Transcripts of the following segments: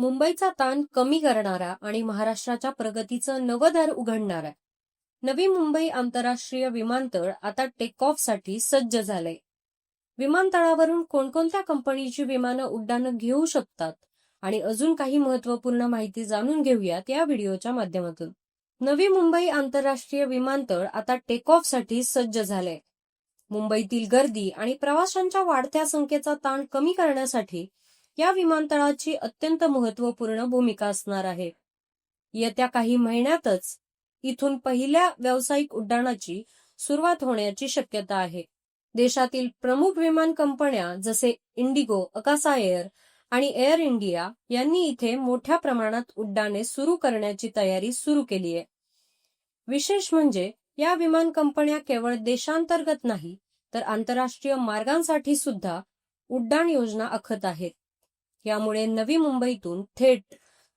मुंबईचा ताण कमी करणारा आणि महाराष्ट्राच्या प्रगतीचं नवं दार उघडणारा. नवी मुंबई आंतरराष्ट्रीय विमानतळ आता टेक ऑफसाठी सज्ज झालंय. विमानतळावरून कोणकोणत्या कंपनीची विमानं उड्डाणं घेऊ शकतात? आणि अजून काही महत्त्वपूर्ण माहिती जाणून घेऊयात या व्हिडिओच्या माध्यमातून. नवी मुंबई आंतरराष्ट्रीय विमानतळ आता टेक ऑफसाठी सज्ज झालंय. मुंबईतील गर्दी आणि प्रवाशांच्या वाढत्या संख्येचा ताण कमी करण्यासाठी या विमानतळाची अत्यंत महत्त्वपूर्ण भूमिका असणार आहे. येत्या काही महिन्यातच इथून पहिल्या व्यावसायिक उड्डाणाची सुरुवात होण्याची शक्यता आहे. देशातील प्रमुख विमान कंपन्या जसे इंडिगो अकासा एअर आणि एअर इंडिया यांनी इथे मोठ्या प्रमाणात उड्डाणे सुरू करण्याची तयारी सुरू केली आहे. विशेष म्हणजे या विमान कंपन्या केवळ देशांतर्गत नाही तर आंतरराष्ट्रीय मार्गांसाठी सुद्धा उड्डाण योजना आखत आहेत. यामुळे नवी मुंबईतून थेट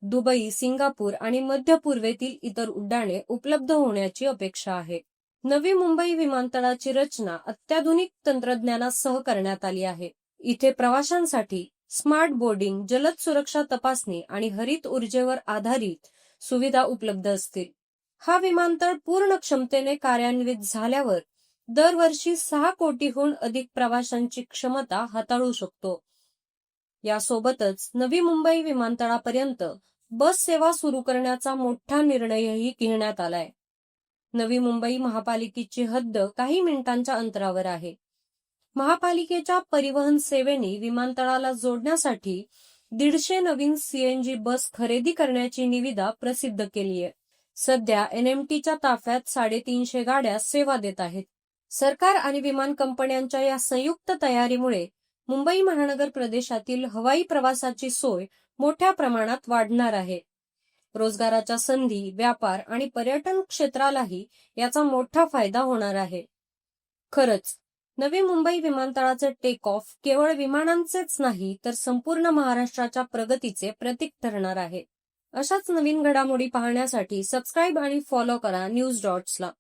दुबई सिंगापूर आणि मध्य पूर्वेतील इतर उड्डाणे उपलब्ध होण्याची अपेक्षा आहे. नवी मुंबई विमानतळाची रचना अत्याधुनिक तंत्रज्ञानासह करण्यात आली आहे. इथे प्रवाशांसाठी स्मार्ट बोर्डिंग जलद सुरक्षा तपासणी आणि हरित ऊर्जेवर आधारित सुविधा उपलब्ध असतील. हा विमानतळ पूर्ण क्षमतेने कार्यान्वित झाल्यावर दरवर्षी सहा कोटीहून अधिक प्रवाशांची क्षमता हाताळू शकतो. यासोबतच नवी मुंबई विमानतळापर्यंत बस सेवा सुरू करण्याचा मोठा निर्णयही घेण्यात आलाय. नवी मुंबई महापालिकेची हद्द काही मिनिटांच्या अंतरावर आहे. महापालिकेच्या परिवहन सेवेने विमानतळाला जोडण्यासाठी दीडशे नवीन सीएनजी बस खरेदी करण्याची निविदा प्रसिद्ध केली आहे. सध्या एनएमटीच्या ताफ्यात साडेतीनशे गाड्या सेवा देत आहेत. सरकार आणि विमान कंपन्यांच्या या संयुक्त तयारीमुळे मुंबई महानगर प्रदेशातील हवाई प्रवासाची सोय मोठ्या प्रमाणात वाढणार आहे. रोजगाराच्या संधी व्यापार आणि पर्यटन क्षेत्रालाही याचा मोठा फायदा होणार आहे. खरंच नवी मुंबई विमानतळाचे टेक ऑफ केवळ विमानांचेच नाही तर संपूर्ण महाराष्ट्राच्या प्रगतीचे प्रतीक ठरणार आहे. अशाच नवीन घडामोडी पाहण्यासाठी सबस्क्राईब आणि फॉलो करा न्यूज डॉट्सला